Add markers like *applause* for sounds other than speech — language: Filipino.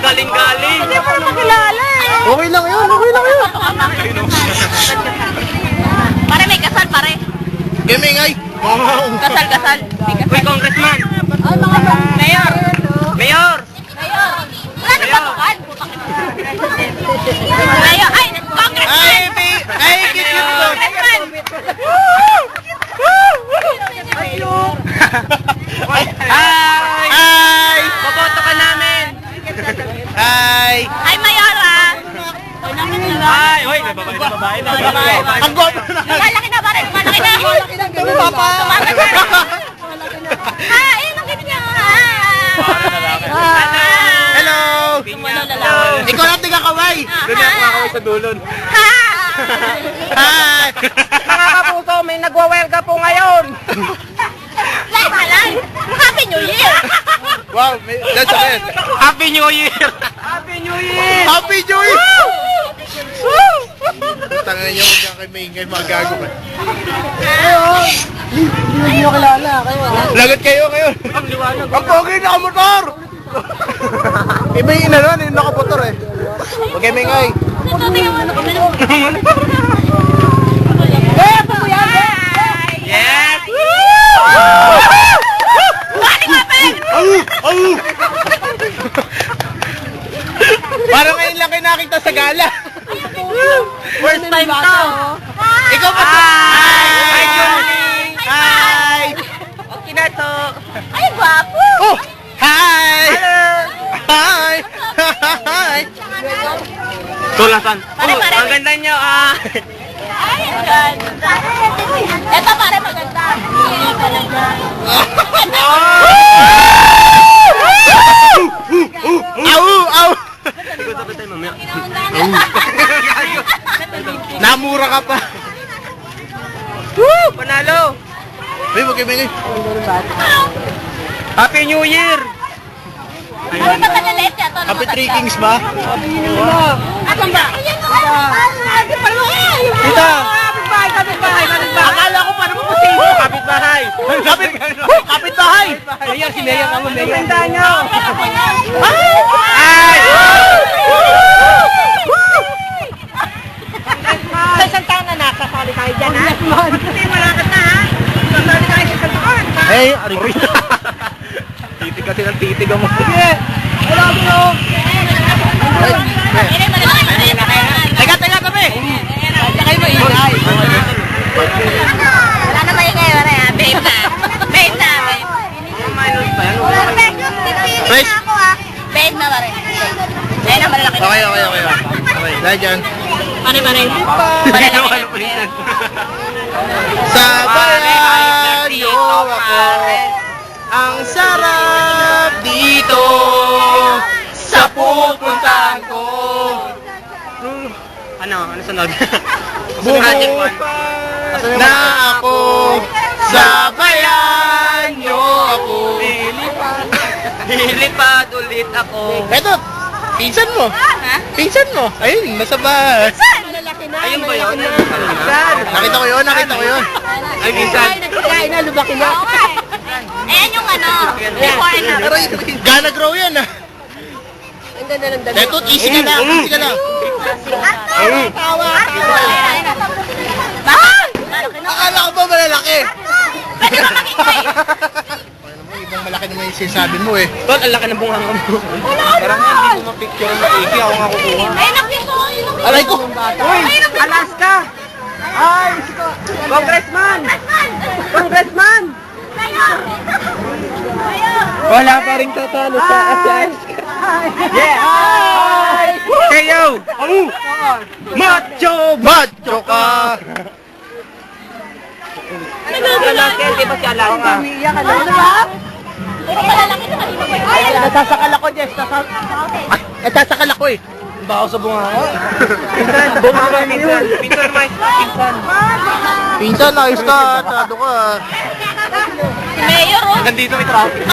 galing-galing. Hindi ko makilala eh. Okay lang yun, okay lang yun. Pare, may kasal, pare. Gamingay. Kasal, kasal. May kasal. Uy, congressman. Ay, mga Mayor. Mayor. Mayor. Wala na batukan. Mayor. Ay, congressman. Ay, may, ay, cute yun to. Congressman. Hi. Ay! Boboto ka namin. Ay! Ay, Mayor ah. Ay, nakit na ba? Ay, hoy, may babae na babae na. Babae. Ang gwapo na. Lumalaki na, pare. Lumalaki na. Lumalaki na. Papa. Lumalaki na. Ah, eh, nakit niya. Ah. Hello! Pinya. Ikaw lang tiga kaway! Doon na kumakaway sa dulon. Hi! Mga kapuso, may nagwawelga po ngayon. Live live. Happy New Year. Wow, that's it. Happy New Year. Happy New Year. Happy New Year! Tanga niyo, huwag kang kay Maingay, mga gago ka. Hindi niyo kilala, kayo. Lagot kayo ngayon. Ang liwanag. Ang pogi na motor! Iba yung inano, yung nakamotor eh. Huwag kayo Maingay. Ito, tingnan mo kami. Eh, yan. Yes. Bali ka, Peg. Parang ngayon lang kayo nakita sa gala. First time to. Ikaw ba? Hi, Johnny. Hi! Okay na to. Ay, gwapo. Oh! Hi! Hi! Hi! Tulasan. Pare. Ang ganda niyo ah. Ay, ang ganda. Ito, pare, maganda. Hindi talaga. Au! Au! Sabay tayo mamaya. Namura ka pa. Woo! Panalo. Uy, huwag kayo Maingay. Happy New Year. Ay, magkakalit siya. Ito, Happy Three Kings ba? Asan ba? Ayan mo. Tita! Kapit-bahay, kapit-bahay, kapit-bahay. Akala ko paano mo kasi Kapit-bahay. Kapit! Kapit bahay! Mayor, si Mayor ako, Mayor. Ganda niyo. Ay! Na nakasali tayo dyan, ha? Hindi, malakad na, ha? Sasali tayo sa isang taon. Hey, Ari. *laughs* Titig kasi ng titig mo. Sige. Wala mo. Teka, teka, tabi! Kayo maingay. Wala na maingay, pare. ah. Babe na. Babe na, babe. Fresh? Babe na, pare. Babe na, malalaki na. Okay, okay, okay. Okay, dahil dyan. Pare, pare. Malalaki *laughs* na. Sa bayan niyo ako, ang sarap dito sa pupuntahan ko. Ano? Ano sunod? *laughs* Project na ako sa bayan niyo ako. Lilipad *laughs* ulit ako. Eto, pinsan mo. Ha? Pinsan mo. Ayun, nasa bus. Malalaki na. Ayun ba yun? Minsan. Nakita ko yun, nakita ko yun. Ay, minsan. Nagkakain na, lumaki na. Oo nga eh. Ayan yung ano, before and after. gana grow yan ah. Ang ganda ng dami. Eto, easy ka lang, easy ka lang. Tawa, tawa. Na. Akala ko ba malalaki? Pwede ba makingay? *laughs* Ano mo, ibang malaki naman yung sinasabi mo eh. Tol, ang laki ng bunga mo. Pero nga, hindi ko mapicture na maigi. Ako nga kukuha. Ay, nakito. Aray ko! Uy! Alaska! Ay! Congressman! Congressman! Wala pa rin tatalo sa Alaska. Yeah! Hi! Kayo! Macho! Macho ka! Alaska, di ba si Alaska? Umiiyak ka na. Ano ba? Ay, Nasasakal ako, Jess. Nasasakal. Ay, nasasakal ako eh. Baho sa bunga ko. Pinsan! Bunga ka, pinsan! Pinsan, Mike! Pinsan! Pinsan, ayos ka. Tado ka. Si Mayor, oh. Nandito may traffic.